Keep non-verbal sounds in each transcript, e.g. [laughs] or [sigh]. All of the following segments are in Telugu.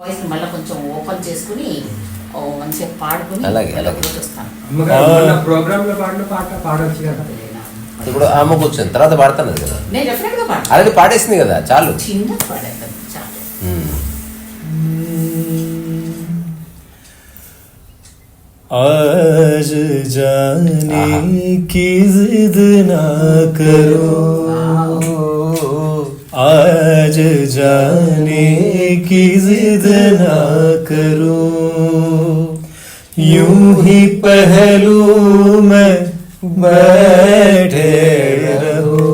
వాయిస్ మళ్ళీ కొంచెం ఓపెన్ చేసుకుని ఓ మంచిగా పాడుకుని అలాగే, మళ్ళీ అలాగే. ఒకరోజు వస్తాను అమ్మగారు మొన్న ప్రోగ్రామ్ లో పాడిన పాట పాడొచ్చు కదా ఇప్పుడు ఆమె కూర్చొని తర్వాత పాడుతున్నది కదా నేను డెఫినెట్ గా పాడతాను ఆల్రెడీ పాడేసింది కదా చాలు చిన్న పాడేద్దాం చాలు ఉమ్. आज जाने की जिद ना करो आज जाने की जिद ना करो। यूँ ही पहलू में बैठे रहो।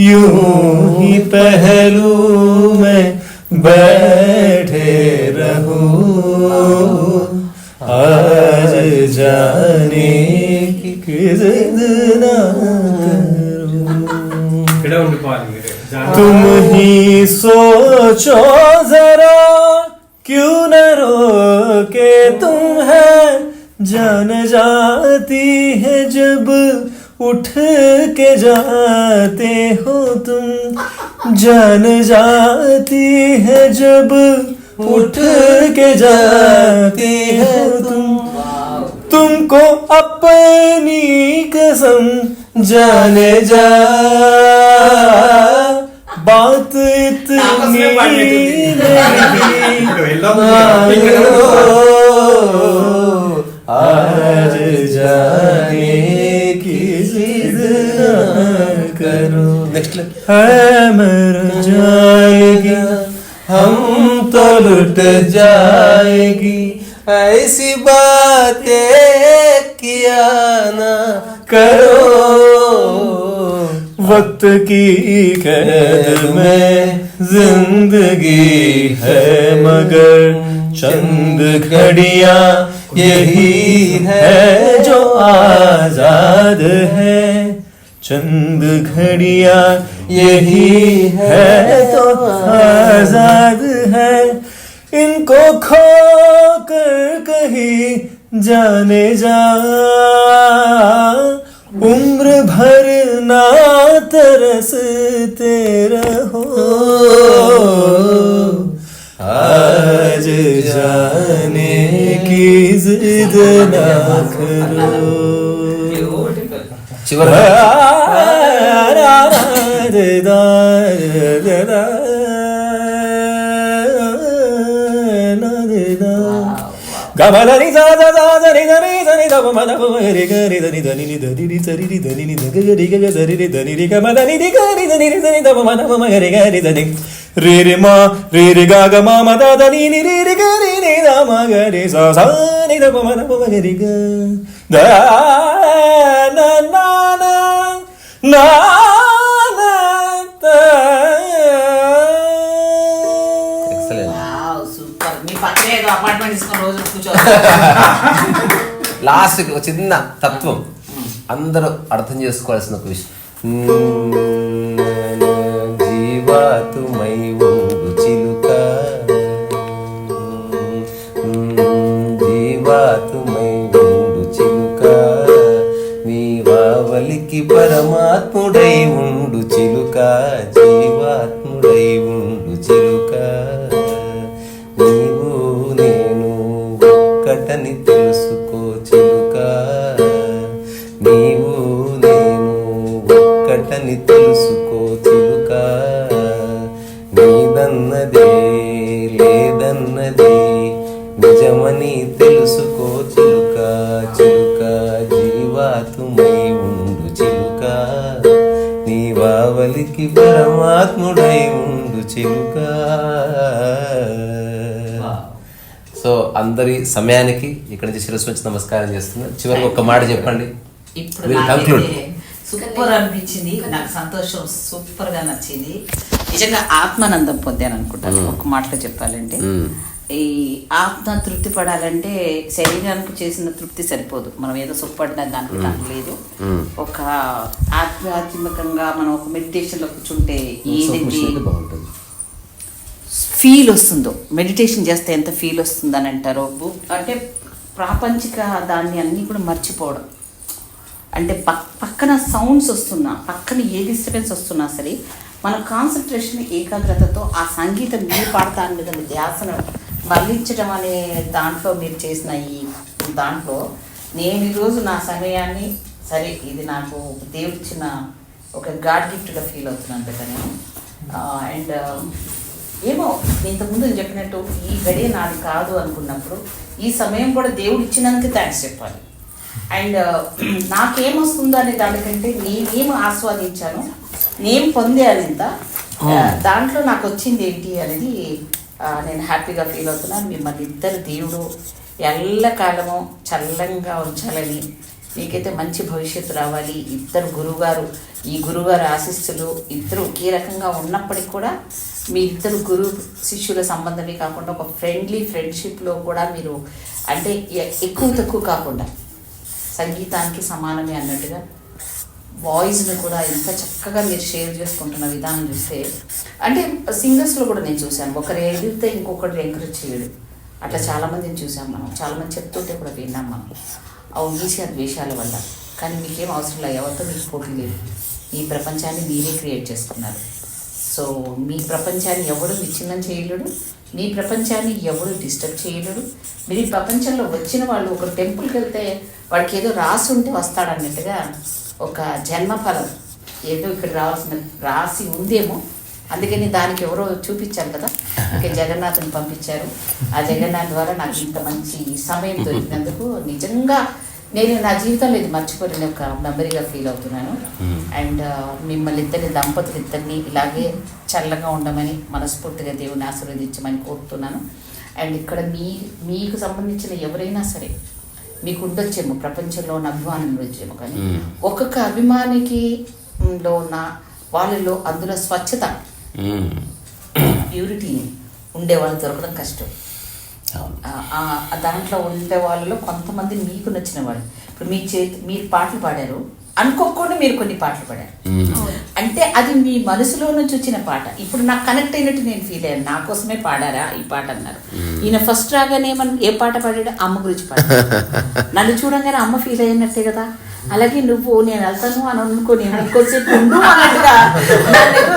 यूँ ही पहलू में बैठे रहो। आज जाने की जिद ना करो। ఇక్కడే ఉండిపోవాలి మీరు జాగ్రత్త. तुम ही सोचो जरा क्यों न रोके तुम है जान जाती है जब उठ के जाते हो तुम जान जाती है जब उठ के जाते हो तुम तुमको अपनी कसम जाने जा। बात इतनी आज जाने की जिद करो है मर जाएगी हम तो लुट जाएगी। ऐसी बातें करो। वक्त की कैद में ज़िंदगी है मगर चंद घड़िया यही है जो आज़ाद है। चंद घड़ियाँ यही है तो आज़ाद है। इनको खो कर कहीं जाने जा। उम्र भर ना तरसते रहो। आज जाने की जिद ना करो। गमला नी सा सा सा सा नी सा नी దమ మద రి గరి దని దని ని దని రి సరి రి దని ని దగ గరి గగ సరి రి దని రి గమ దని రి గరి దని రి దని దమ మద మమ గరి దని రి రి మా రి రి గ గ మా మద దని ని రి రి గరి ని ద మ గరి స స ని గ ద నా నా నా నా అపార్ట్మెంట్ తీసుకొని రోజు కూర్చో లాస్ట్ ఒక చిన్న తత్వం. అందరూ అర్థం చేసుకోవాల్సిన ఒక విషయం. జీవాతుమై ఉండు చిలుక. జీవాతుమై ఉండు చిలుక. నీ వావలికి పరమాత్ముడై జీవాతుమై ఉండు చిలుక. నీ వావలికి పరమాత్ముడై ఉండు చిలుక. సో అందరి సమయానికి ఇక్కడ నుంచి శిరస్సు వచ్చి నమస్కారం చేస్తున్నాను చివరికి ఒక మాట చెప్పండి. సూపర్ అనిపించింది. నాకు సంతోషం సూపర్గా నచ్చింది. నిజంగా ఆత్మానందం పొందాను అనుకుంటాను ఒక మాటలో చెప్పాలంటే. Mm. ఈ ఆత్మ తృప్తి పడాలంటే శరీరానికి చేసిన తృప్తి సరిపోదు. మనం ఏదో సుఖపడిన దానికి దానికి లేదు. ఒక ఆధ్యాత్మికంగా మనం ఒక మెడిటేషన్లో కూర్చుంటే బాగుంటుంది. ఫీల్ వస్తుందో. మెడిటేషన్ చేస్తే ఎంత ఫీల్ వస్తుందని అంటారో? అంటే ప్రాపంచిక దాన్ని అన్నీ కూడా మర్చిపోవడం. అంటే పక్ పక్కన సౌండ్స్ వస్తున్నా పక్కన ఏ డిస్టర్బెన్స్ వస్తున్నా సరే మన కాన్సన్ట్రేషన్ ఏకాగ్రతతో ఆ సంగీతం మీరు పాడతాను మీద ధ్యాసను మరలించడం అనే దాంట్లో మీరు చేసిన ఈ దాంట్లో నేను ఈరోజు నా సమయాన్ని సరే ఇది నాకు దేవుడిచ్చిన ఒక గాడ్ గిఫ్ట్గా ఫీల్ అవుతున్నాను కదా నేను అండ్ ఏమో ఇంతకుముందు నేను చెప్పినట్టు ఈ గడియ నాది కాదు అనుకున్నప్పుడు ఈ సమయం కూడా దేవుడు ఇచ్చినందుకు థ్యాంక్స్ చెప్పాలి. అండ్ నాకేమొస్తుందో అనే దానికంటే నేనేం ఆస్వాదించాను నేను పొందాను ఇంత ఆ, దాంట్లో నాకు వచ్చింది ఏంటి అనేది నేను హ్యాపీగా ఫీల్ అవుతున్నాను. మిమ్మల్ని ఇద్దరు దేవుడు ఎల్లకాలము చల్లంగా ఉంచాలని మీకైతే మంచి భవిష్యత్తు రావాలి. ఇద్దరు గురువుగారు ఈ గురువుగారు ఆశిస్సులు ఇద్దరు ఒకే రకంగా ఉన్నప్పటికీ కూడా మీ ఇద్దరు గురు శిష్యుల సంబంధమే కాకుండా ఒక ఫ్రెండ్లీ ఫ్రెండ్షిప్లో కూడా మీరు అంటే ఎ- ఎక్కువ తక్కువ కాకుండా సంగీతానికి సమానమే అన్నట్టుగా వాయిస్ని కూడా ఎంత చక్కగా మీరు షేర్ చేసుకుంటున్న విధానం చూస్తే అంటే సింగర్స్లో కూడా నేను చూశాను. ఒకరు ఎదిగితే ఇంకొకరు ఎంకరేజ్ చేయడు. అట్లా చాలామందిని చూసాం మనం. చాలామంది చెప్తుంటే కూడా విన్నాం మనం. ఆ ఈసీ ద్వేషాల వల్ల. కానీ మీకేం అవసరం లేదు. ఎవరితో మీకు పోటీ లేదు. ఈ ప్రపంచాన్ని మీరే క్రియేట్ చేసుకున్నారు. సో మీ ప్రపంచాన్ని ఎవరు విచ్ఛిన్నం చేయలేడు. మీ ప్రపంచాన్ని ఎవరు డిస్టర్బ్ చేయలేడు. మీరు ఈ ప్రపంచంలో వచ్చిన వాళ్ళు ఒక టెంపుల్కి వెళ్తే వాడికి ఏదో రాసి ఉంటే వస్తాడన్నట్టుగా ఒక జన్మఫలం. ఏదో ఇక్కడ రావాల్సిన రాసి ఉందేమో. అందుకని దానికి ఎవరో చూపించారు కదా. ఇక జగన్నాథ్ని పంపించారు. ఆ జగన్నాథ్ ద్వారా నాకు ఇంత మంచి సమయం దొరికినందుకు నిజంగా నేను నా జీవితంలో ఇది మర్చిపోలేని ఒక మెమరీగా ఫీల్ అవుతున్నాను. అండ్ మిమ్మల్ని ఇద్దరిని దంపతులు ఇద్దరిని ఇలాగే చల్లగా ఉండమని మనస్ఫూర్తిగా దేవుని ఆశీర్వదించమని కోరుతున్నాను. అండ్ ఇక్కడ మీ మీకు సంబంధించిన ఎవరైనా సరే మీకు ఉండొచ్చేమో ప్రపంచంలో ఉన్న అభిమానం ఉండొచ్చేమో కానీ. ఒక్కొక్క అభిమానికి లో ఉన్న వాళ్ళలో అందులో స్వచ్ఛత. ప్యూరిటీని ఉండే వాళ్ళు దొరకడం కష్టం దాంట్లో ఉండే వాళ్ళలో కొంతమంది మీకు నచ్చిన వాళ్ళు ఇప్పుడు మీ చేతి మీరు పాటలు పాడారు అనుకోకుండా మీరు కొన్ని పాటలు పాడారు. అంటే అది మీ మనసులో నుంచి వచ్చిన పాట. ఇప్పుడు నాకు కనెక్ట్ అయినట్టు నేను ఫీల్ అయ్యాను. నా కోసమే పాడారా ఈ పాట అన్నారు. ఈయన ఫస్ట్ రాగానే ఏమన్ ఏ పాట పాడాడు? అమ్మ గురించి పాడాడు. [laughs] నన్ను చూడంగానే అమ్మ ఫీల్ అయినట్టే కదా. అలాగే నువ్వు నేను వెళ్తాను అని అనుకోని అన్నట్టుగా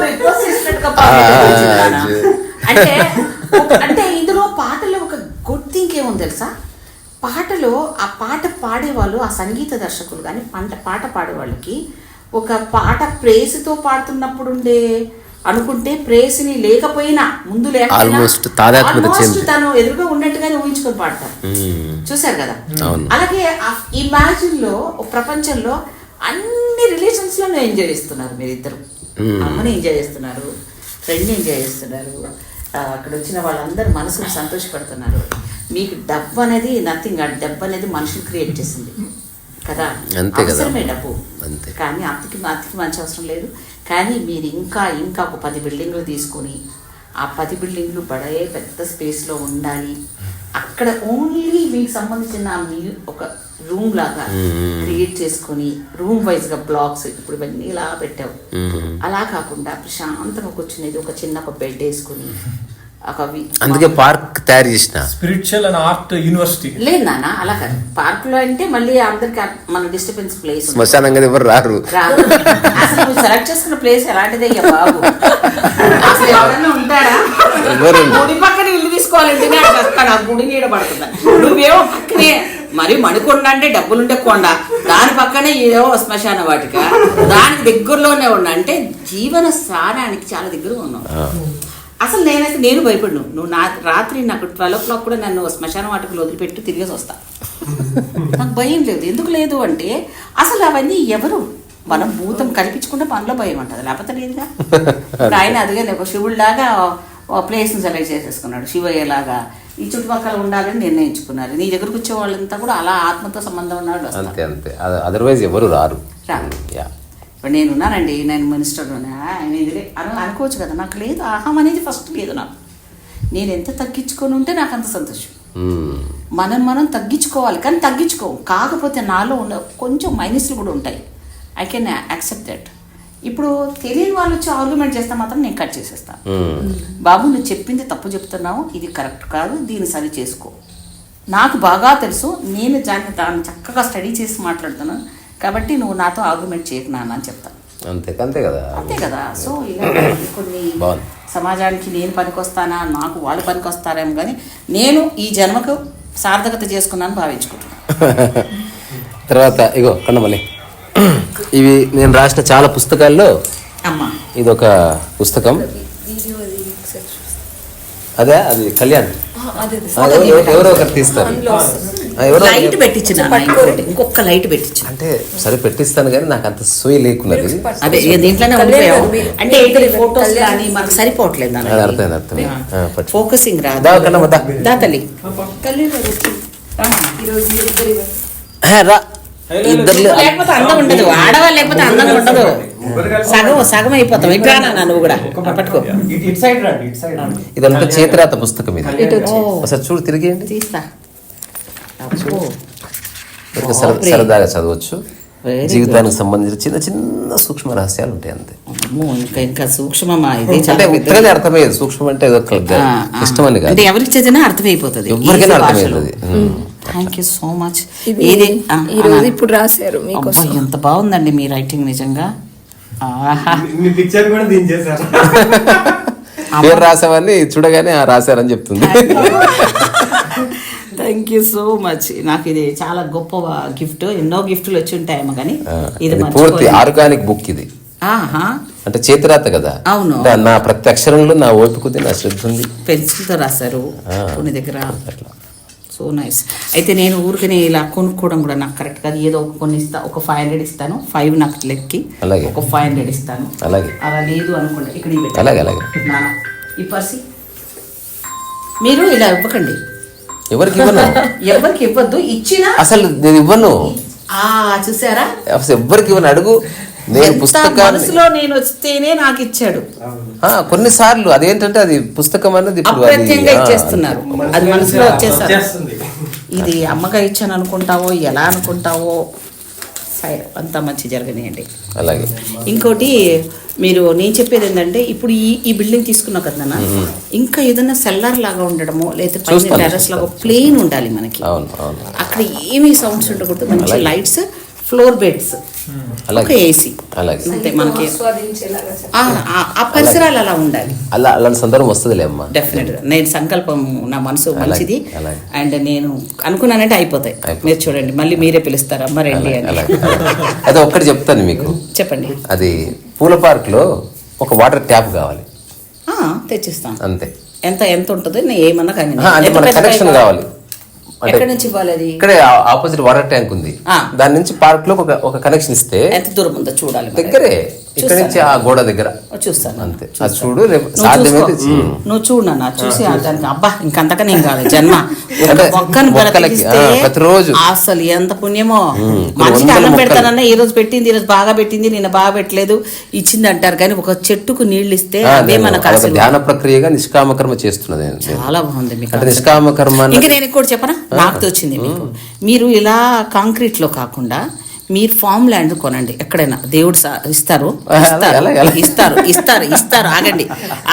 రిక్వెస్ట్. అంటే. అంటే ఇందులో పాటలో ఒక గుడ్ థింగ్ ఏముంది తెలుసా? పాటలో ఆ పాట పాడేవాళ్ళు ఆ సంగీత దర్శకులు కానీ పంట పాట పాడేవాళ్ళకి ఒక పాట ప్రేసుతో పాడుతున్నప్పుడు ఉండే అనుకుంటే ప్రేసుని లేకపోయినా ముందు లేకపోయినా. తను ఎదురుగా ఉన్నట్టుగానే ఊహించుకొని పాడతారు మ్మ్. చూశారు కదా. అలాగే ఇమాజిన్లో ఒక ప్రపంచంలో అన్ని రిలేషన్స్లో ఎంజాయ్ చేస్తున్నారు మీరిద్దరు మ్మ్. అమ్మని ఎంజాయ్ చేస్తున్నారు ఫ్రెండ్ ఎంజాయ్ చేస్తున్నారు అక్కడ వచ్చిన వాళ్ళందరూ మనసును సంతోషపడుతున్నారు. మీకు డబ్బు అనేది నథింగ్ ఆ డబ్బు అనేది మనుషులు క్రియేట్ చేసింది. కదా. అవసరమే డబ్బు. కానీ అతికి అతికి మంచి అవసరం లేదు. కానీ మీరు ఇంకా ఇంకా ఒక పది బిల్డింగ్లు తీసుకొని ఆ పది బిల్డింగ్లు బడే పెద్ద స్పేస్లో ఉండాలి అక్కడ ఓన్లీ మీకు సంబంధించిన మీ ఒక రూమ్ లాగా. క్రియేట్ చేసుకొని రూమ్ వైజ్గా బ్లాక్స్ ఇప్పుడు ఇవన్నీ ఇలా పెట్టావు. అలా కాకుండా ప్రశాంతంగా కూర్చునేది ఒక చిన్న ఒక బెడ్ వేసుకుని అందుకే పార్క్ తయారు చేసిన. Spiritual and art university. లేదు నాన్న అలా కాదు. పార్క్లో అంటే మళ్ళీ అందరికి మన డిస్టర్బెన్స్ ప్లేస్ శ్మశానంగా ఎవరు రారు. అసలు సెలెక్ట్ చేసుకున్న ప్లేస్ ఎలాంటిదే బాబు. అసలు ఎవరన్నా ఉంటారా? గుడి పక్కన ఇల్లు తీసుకోవాలంటే వస్తాడు ఆ గుడి నీడ పడుతుంది. నువ్వేమో పక్కనే మరి మణికొండ అంటే డబ్బులుంటే కొండ. దాని పక్కనే ఏదో శ్మశాన వాటిక. దానికి దగ్గరలోనే ఉన్నా. అంటే జీవన స్థానానికి చాలా దగ్గరగా ఉన్నావు. అసలు నేనైతే నేను భయపడను. నువ్వు నా రాత్రి నాకు ట్వెల్వ్ ఓ క్లాక్ కూడా నన్ను శ్మశాన వాటికలు వదిలిపెట్టి తిరిగేసి వస్తా. నాకు భయం లేదు. ఎందుకు లేదు అంటే అసలు అవన్నీ ఎవరు? మనం భూతం కల్పించుకుంటే మనలో భయం ఉంటుంది. లేకపోతే లేదుగా. [laughs] ఇప్పుడు ఆయన అదిగా శివుడిలాగా ప్లేస్ని సెలెక్ట్ చేసేసుకున్నాడు. శివయ్యలాగా. ఈ చుట్టుపక్కల ఉండాలని నిర్ణయించుకున్నారు. నీ దగ్గరకు వచ్చే వాళ్ళంతా కూడా అలా ఆత్మతో సంబంధం ఉన్నాడు అంతే అంతే. అదర్వైజ్ ఎవరు రారు. యా ఇప్పుడు నేను ఉన్నానండి నేను మినిస్టర్ ఎదురే అని అనుకోవచ్చు కదా నాకు లేదు అహం అనేది ఫస్ట్ లేదు నాకు. నేను ఎంత తగ్గించుకొని ఉంటే నాకు అంత సంతోషం. మనం మనం తగ్గించుకోవాలి కానీ తగ్గించుకోం కాకపోతే నాలో ఉన్న కొంచెం మైనస్లు కూడా ఉంటాయి. ఐ కెన్ యాక్సెప్ట్ దట్ ఇప్పుడు తెలియని వాళ్ళు వచ్చి ఆర్గ్యుమెంట్ చేస్తే మాత్రం నేను కట్ చేసేస్తాను. బాబు నువ్వు చెప్పింది తప్పు చెప్తున్నావు ఇది కరెక్ట్ కాదు దీన్ని సరి చేసుకో. నాకు బాగా తెలుసు నేను దాన్ని దాన్ని చక్కగా స్టడీ చేసి మాట్లాడుతున్నాను. కాబట్టి నువ్వు నాతో ఆర్గ్యుమెంట్ చేయకు నాన్న అని చెప్తాను అంతే అంతే కదా. అంతే కదా. సో ఇలా కొన్ని బాగుంది. సమాజానికి నేను పనికొస్తానా నాకు వాళ్ళు పనికొస్తారేమో కానీ నేను ఈ జన్మకు సార్థకత చేసుకున్నాను భావించుకుంటున్నాను [laughs] తర్వాత ఇగో కన్నమల్లి. ఇవి నేను రాసిన చాలా పుస్తకాల్లో అమ్మా. ఇది ఒక పుస్తకం అదే అది కళ్యాణ్. ఎవరో- ఒకరు తీస్తారు. లైట్ పెట్టించిన ఇంకొక లైట్ పెట్టించిన. అంటే సరే పెట్టిస్తాను కానీ నాకు అంత సోయి లేకున్నది. అదే దీంట్లోనే ఉండిపోయావు. అంటే ఫోటోస్ కానీ మనకు సరిపోవట్లేదు అది అర్థమైంది అర్థమైంది. ఆ, పట్టు. ఫోకసింగ్ దా తల్లి. రా. ఇద్దరు లేకపోతే అందం ఉండదు. ఆడవాళ్ళు లేకపోతే అందంగా ఉండదు. సగం సగం అయిపోతాం. ఇట్లా నువ్వు కూడా? ఆ, పట్టుకో. ఇటు ఇటు సైడ్ రండి ఇటు సైడ్ రండి. ఇదంతా చేతిరాత పుస్తకం ఇది. ఒకసారి చూడు తిరిగేయండి తీస్తా అబ్బో. ఊరికే సర- బాప్రే. సరదాగా చదవచ్చు. జీవితానికి సంబంధించిన చిన్న చిన్న సూక్ష్మ రహస్యాలు ఉంటాయి అంతే. ఇంకా ఇంకా సూక్ష్మమా? ఇది అంటే. ఉత్తరనే అర్థమయ్యేది. సూక్ష్మం అంటే ఏదో ఆ. ఇష్టం అని కాదు. అంటే ఎవరికి చదివినా అర్థమైపోతుంది. ఎవరికైనా అర్థమవుతుంది um. Thank you so much ఇది ఇది ఆ, ఈ రోజు అలా. ఇప్పుడు రాశారు మీకోసం. ఎంత బాగుందండి మీ రైటింగ్ నిజంగా. పిక్చర్ కూడా దించేశారు పేరు రాసావని చూడగానే ఆ రాశారని చెప్తుంది. [laughs] థ్యాంక్ యూ సో మచ్ నాకు ఇది చాలా గొప్ప గిఫ్ట్. ఎన్నో గిఫ్ట్లు వచ్చి ఉంటాయేమో కానీ ఇది పూర్తి. ఆర్గానిక్ బుక్ ఇది. ఆహా. అంటే చేతిరాత కదా. అవును. నా ప్రతి అక్షరంలో నా ఓపిక ఉంది నా శ్రద్ధ ఉంది పెన్సిల్తో రాశారు. కొన్ని దగ్గర. So nice. అయితే నేను ఊరికనే ఇలా కొనుక్కోవడం కూడా నాకు కరెక్ట్ కాదు. ఏదో ఒక కొన్ని ఇస్తా ఒక ఫైవ్ హండ్రెడ్ ఇస్తాను. ఫైవ్ నాకు లెక్కి. అలాగే. ఒక ఫైవ్ హండ్రెడ్ ఇస్తాను. అలాగే. అలా లేదు అనుకోండి ఇక్కడ. అలాగే, అలాగే. ఈ పర్సి. మీరు ఇలా ఇవ్వకండి. ఎవరికి ఇవ్వను? [laughs] ఎవరికి ఇవ్వద్దు ఇచ్చినా అసలు నేను ఇవ్వను. ఆ చూసారా? అసలు ఎవరికి ఇవ్వను? అడుగు. నేను మనసులో నేను వస్తేనే నాకు ఇచ్చాడు. ఆ, కొన్నిసార్లు అదేంటంటే అది పుస్తకం అన్నది ఇచ్చేస్తున్నారు. అది మనసులో వచ్చేసారు వచ్చేస్తుంది. ఇది అమ్మగా ఇచ్చాను అనుకుంటావో ఎలా అనుకుంటావో సరే అంతా మంచి జరగనియండి. అలాగే. ఇంకోటి మీరు నేను చెప్పేది ఏంటంటే ఇప్పుడు ఈ ఈ బిల్డింగ్ తీసుకున్నావు కదా ఇంకా ఏదైనా సెల్లార్ లాగా ఉండడమో లేదా పైన టెర్రస్ లాగా. ప్లేన్ ఉండాలి మనకి. అక్కడ ఏమీ సౌండ్స్ ఉండకూడదు. మంచి. లైట్స్ ఫ్లోర్ బెడ్స్ ఒక ఏసీ అలాగే. అంతే మనకి. ఆ- పరిసరాలు అలా ఉండాలి. అలా అలాంటి సందర్భం వస్తుందిలే అమ్మా. డెఫినెట్గా నేను సంకల్పం నా మనసు మంచిది. అండ్ నేను అనుకున్నానంటే అయిపోతాయి. మీరు చూడండి మళ్ళీ మీరే పిలుస్తారు? అమ్మ రండి అని. అయితే ఒక్కటి చెప్తాను మీకు. చెప్పండి. అది పూల పార్క్లో ఒక వాటర్ ట్యాప్ కావాలి. ఆ, తెచ్చిస్తాను అంతే. ఎంత ఎంత ఉంటుందో నేను ఏమన్నా కానీ అంటే కనెక్షన్? కావాలి. అంటే ఎక్కడి నుంచి ఇవ్వాలి అది ఇక్కడే ఆపోజిట్ వాటర్ ట్యాంక్ ఉంది ఆ. దాని నుంచి పార్క్లో ఒక కనెక్షన్ ఇస్తే ఎంత దూరం ఉందో చూడాలి. దగ్గరే ఇక్కడ నుంచి ఆ గోడ దగ్గర. చూస్తాను. అంతే. అది చూడు రేపు నువ్వు సాధ్యమైతే. నువ్వు చూడు నాన్న చూసి దానికి అబ్బా ఇంకంతగా నేను కాదు జన్మ. ప్రతిరోజు. అసలు ఎంత పుణ్యమో. వందల అన్నం. పెడతానన్నా ఈ రోజు పెట్టింది ఈ రోజు బాగా పెట్టింది నిన్న బాగా పెట్టలేదు. ఇచ్చింది అంటారు కానీ ఒక చెట్టుకు నీళ్ళు ఇస్తే నేను మనకు ధ్యాన ప్రక్రియగా నిష్కామ కర్మ చేస్తున్నది నేను. చాలా బాగుంది మీకు అంటే నిష్కామ కర్మ అన్నది- ఇంకా నేను కూడా చెప్పనా? నాకు తోచింది మీకు. మీరు ఇలా కాంక్రీట్లో కాకుండా మీరు ఫామ్ ల్యాండ్ కొనండి ఎక్కడైనా. దేవుడు ఇస్తారు. ఇస్తారు. ఇస్తారు ఇస్తారు ఇస్తారు. ఆగండి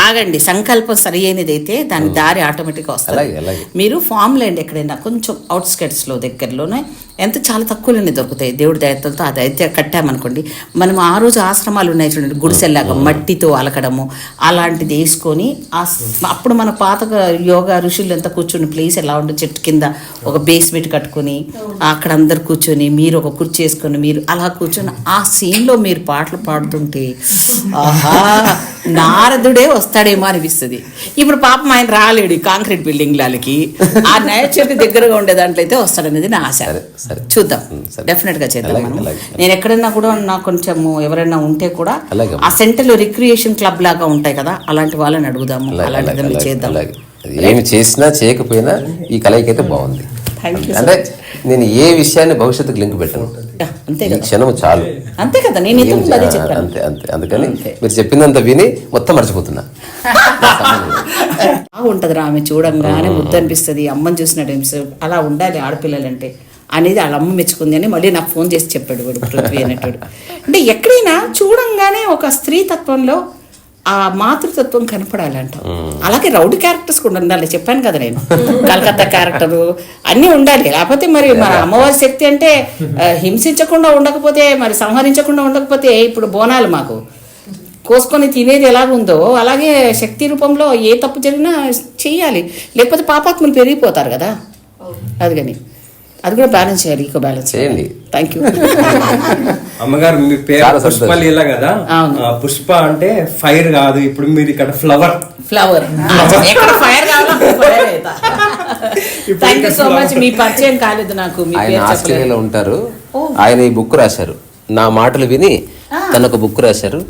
ఆగండి. సంకల్పం సరి అయినది అయితే దాని దారి ఆటోమేటిక్గా అలాగే, వస్తుంది. అలాగే. మీరు ఫామ్ ల్యాండ్ ఎక్కడైనా కొంచెం అవుట్స్కట్స్లో దగ్గరలోనే ఎంత చాలా తక్కువలోనే దొరుకుతాయి. దేవుడి దయతలతో అది అయితే కట్టామనుకోండి. మనం ఆ రోజు ఆశ్రమాలు ఉన్నాయి చూడండి గుడిసెల్లాగా మట్టితో అలకడము అలాంటిది వేసుకొని ఆ అప్పుడు మన పాత యోగా ఋషులు ఎంత కూర్చుని ప్లేస్ ఎలా ఉంటుంది చెట్టు కింద ఒక బేస్మెంట్ కట్టుకొని అక్కడ అందరు కూర్చొని మీరు ఒక కుర్చీ వేసుకొని మీరు అలా కూర్చొని ఆ scene లో మీరు పాటలు పాడుతుంటే ఆహా! నారదుడే వస్తాడేమో అనిపిస్తుంది. ఇప్పుడు పాపం ఆయన రాలేడు కాంక్రీట్ బిల్డింగ్ లాలకి ఆ నేచర్కి దగ్గరగా ఉండే దాంట్లో అయితే వస్తాడనేది నా ఆశ. చూద్దాం. డెఫినెట్గా చేద్దాం. నేను ఎక్కడైనా కూడా నాకు కొంచెం ఎవరైనా ఉంటే కూడా. ఆ సెంటర్లో రిక్రియేషన్ క్లబ్ లాగా ఉంటాయి కదా అలాంటి వాళ్ళని అడుగుదాము అలాగే, అలాంటిది అలాగే, అలాగే, చేద్దాం ఏమి చేసినా చేయకపోయినా ఈ కలయిక అయితే బాగుంది. అంటే నేను ఏ విషయాన్ని భవిష్యత్తుకు లింక్ పెట్టను. అంతే ఈ క్షణం చాలు. అంతే కదా నేను అంతే అంతే. అందుకని. మీరు చెప్పిందంత విని మొత్తం మర్చిపోతున్నా. బాగుంటది రా ఆమె చూడంగానే ముద్దు అనిపిస్తుంది. అమ్మని చూసినట్టు అలా ఉండాలి ఆడపిల్లలంటే. అనేది వాళ్ళ అమ్మ మెచ్చుకుంది అని మళ్ళీ నాకు ఫోన్ చేసి చెప్పాడు వాడు పృథ్వీ అనేటాడు. అంటే ఎక్కడైనా చూడంగానే ఒక స్త్రీ తత్వంలో ఆ మాతృతత్వం కనపడాలి అంట అలాగే రౌడీ క్యారెక్టర్స్ కూడా ఉండాలి చెప్పాను కదా నేను. కలకత్తా క్యారెక్టరు అన్నీ ఉండాలి. లేకపోతే మరి మన అమ్మవారి శక్తి అంటే హింసించకుండా ఉండకపోతే మరి సంహరించకుండా ఉండకపోతే ఇప్పుడు బోనాలు మాకు. కోసుకొని తినేది ఎలాగుందో అలాగే శక్తి రూపంలో ఏ తప్పు జరిగినా చెయ్యాలి. లేకపోతే పాపాత్ములు పెరిగిపోతారు కదా. అందుకని అది కూడా బ్యాలెన్స్ చేయాలి ఈకో బ్యాలెన్స్. చేయండి. థ్యాంక్ యూ [laughs] అమ్మగారు మీ పేరు. పుష్ప లీల కదా? పుష్ప అంటే ఫైర్ కాదు ఇప్పుడు మీరు ఇక్కడ ఫ్లవర్. ఫ్లవర్. ఎక్కడ fire thank you so much మీ పరిచయం కాలేదు నాకు మీ ఆయన ఆస్ట్రేలియాలో ఉంటారు. ఆయన ఈ బుక్ రాశారు. నా మాటలు విని తను ఒక బుక్ రాశారు.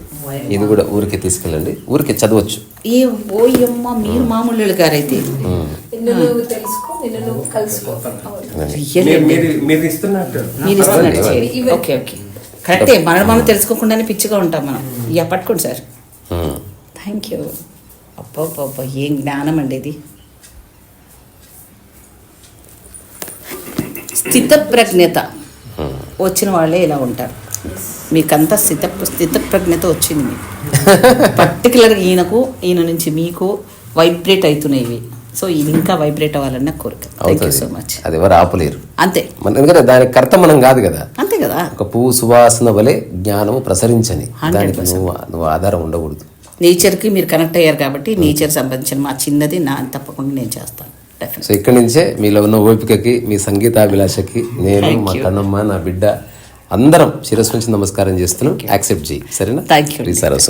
ఇది కూడా ఊరికి తీసుకెళ్ళండి. ఊరికి చదవచ్చు. ఏ ఓయమ్మ మీరు మామూలు గారైతే. నిన్ను నువ్వు తెలుసుకో నిన్ను నువ్వు కలుసుకో. Really మీరు- ఇస్తున్నట్టు. Okay okay. కరెక్టే మనం మనం తెలుసుకోకుండానే పిచ్చిగా ఉంటాం మనం. ఇక పట్టుకోండి సార్. థ్యాంక్ యూ అబ్బా ఏం జ్ఞానం అండి ఇది. స్థితప్రజ్ఞత. వచ్చిన వాళ్ళే ఇలా ఉంటారు. మీకంతా స్థిత స్థితప్రజ్ఞత వచ్చింది. [laughs] మీకు పర్టికులర్గా ఈయనకు ఈయన నుంచి మీకు వైబ్రేట్ అవుతున్నాయి ఇవి. సో ఇది ఇంకా వైబ్రేట్ అవ్వాలన్న కోరిక. థ్యాంక్ యూ సో మచ్ అది ఎవరు ఆపలేరు. అంతే. మన ఎందుకంటే దానికి కర్త మనం కాదు కదా. అంతే కదా. ఒక పువ్వు సువాసన వలె జ్ఞానము ప్రసరించని. 100%. దానికి నువ్వు నువ్వు ఆధారం ఉండకూడదు. నేచర్కి మీరు కనెక్ట్ అయ్యారు కాబట్టి నేచర్ సంబంధించిన మా చిన్నది నా తప్పకుండా నేను చేస్తాను. సో ఇక్కడి నుంచే మీలో ఉన్న ఓపికకి మీ సంగీతాభిలాషకి నేను మా. కన్నమ్మ నా బిడ్డ అందరం శిరస్సు నుంచి నమస్కారం చేస్తున్నాం. యాక్సెప్ట్ చేయి సరేనా. శ్రీ సరస్వతి